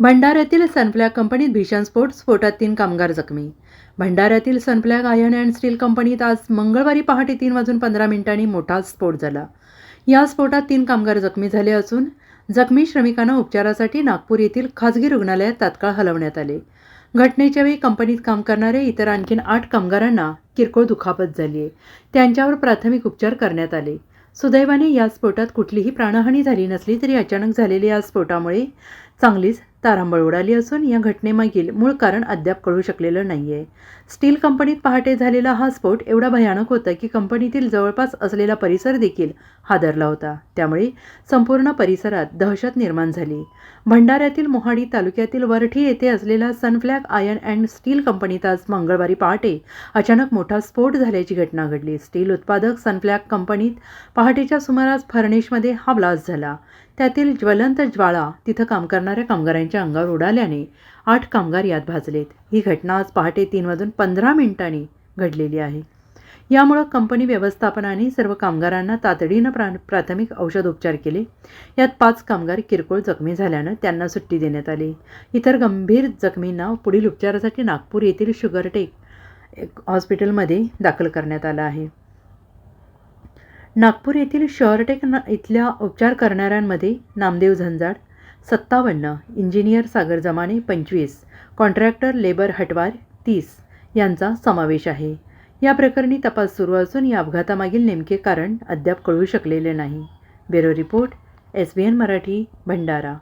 भंडाऱ्यातील Sunflag कंपनीत भीषण स्फोट स्फोटात तीन कामगार जखमी. भंडाऱ्यातील सनफ्लॅग आयर्न अँड स्टील कंपनीत आज मंगळवारी पहाटे तीन वाजून पंधरा मिनिटांनी मोठा स्फोट झाला. या स्फोटात तीन कामगार जखमी झाले असून जखमी श्रमिकांना उपचारासाठी नागपूर येथील खाजगी रुग्णालयात तात्काळ हलवण्यात आले. घटनेच्या वेळी कंपनीत काम करणाऱ्या इतर आणखीन आठ कामगारांना किरकोळ दुखापत झाली आहे. त्यांच्यावर प्राथमिक उपचार करण्यात आले. सुदैवाने या स्फोटात कुठलीही प्राणहानी झाली नसली तरी अचानक झालेल्या या स्फोटामुळे चांगलीच तारांबळ उडाली असून या घटनेमागील मूळ कारण अद्याप कळू शकलेलं नाही आहे स्टील कंपनीत पहाटे झालेला हा स्फोट एवढा भयानक होता की कंपनीतील जवळपास असलेला परिसर देखील हादरला होता. त्यामुळे संपूर्ण परिसरात दहशत निर्माण झाली. भंडाऱ्यातील मोहाडी तालुक्यातील वरठी येथे असलेला सनफ्लॅग आयर्न अँड स्टील कंपनीत आज मंगळवारी पहाटे अचानक मोठा स्फोट झाल्याची घटना घडली. स्टील उत्पादक सनफ्लॅग कंपनीत पहाटेच्या सुमारास फर्निशमध्ये हा ब्लास्ट झाला. त्यातील ज्वलंत ज्वाळा तिथं काम करणाऱ्या कामगारांच्या अंगावर उडाल्याने आठ कामगार यात भाजलेत. ही घटना आज पहाटे तीन वाजून पंधरा मिनिटांनी घडलेली आहे. यामुळं कंपनी व्यवस्थापनाने सर्व कामगारांना तातडीनं प्रा प्राथमिक औषधोपचार केले. यात पाच कामगार किरकोळ जखमी झाल्यानं त्यांना सुट्टी देण्यात आली. इतर गंभीर जखमींना पुढील उपचारासाठी नागपूर येथील शुगरटेक हॉस्पिटलमध्ये दाखल करण्यात आलं आहे. नागपूर येथील शहरटेक न इथल्या उपचार करणाऱ्यांमध्ये नामदेव झंजाड सत्तावन्न इंजिनियर सागर जमाने पंचवीस कॉन्ट्रॅक्टर लेबर हटवार तीस यांचा समावेश आहे. या प्रकरणी तपास सुरू असून या अपघातामागील नेमके कारण अद्याप कळू शकलेले नाही. Bureau report S B N Marathi Bhandara.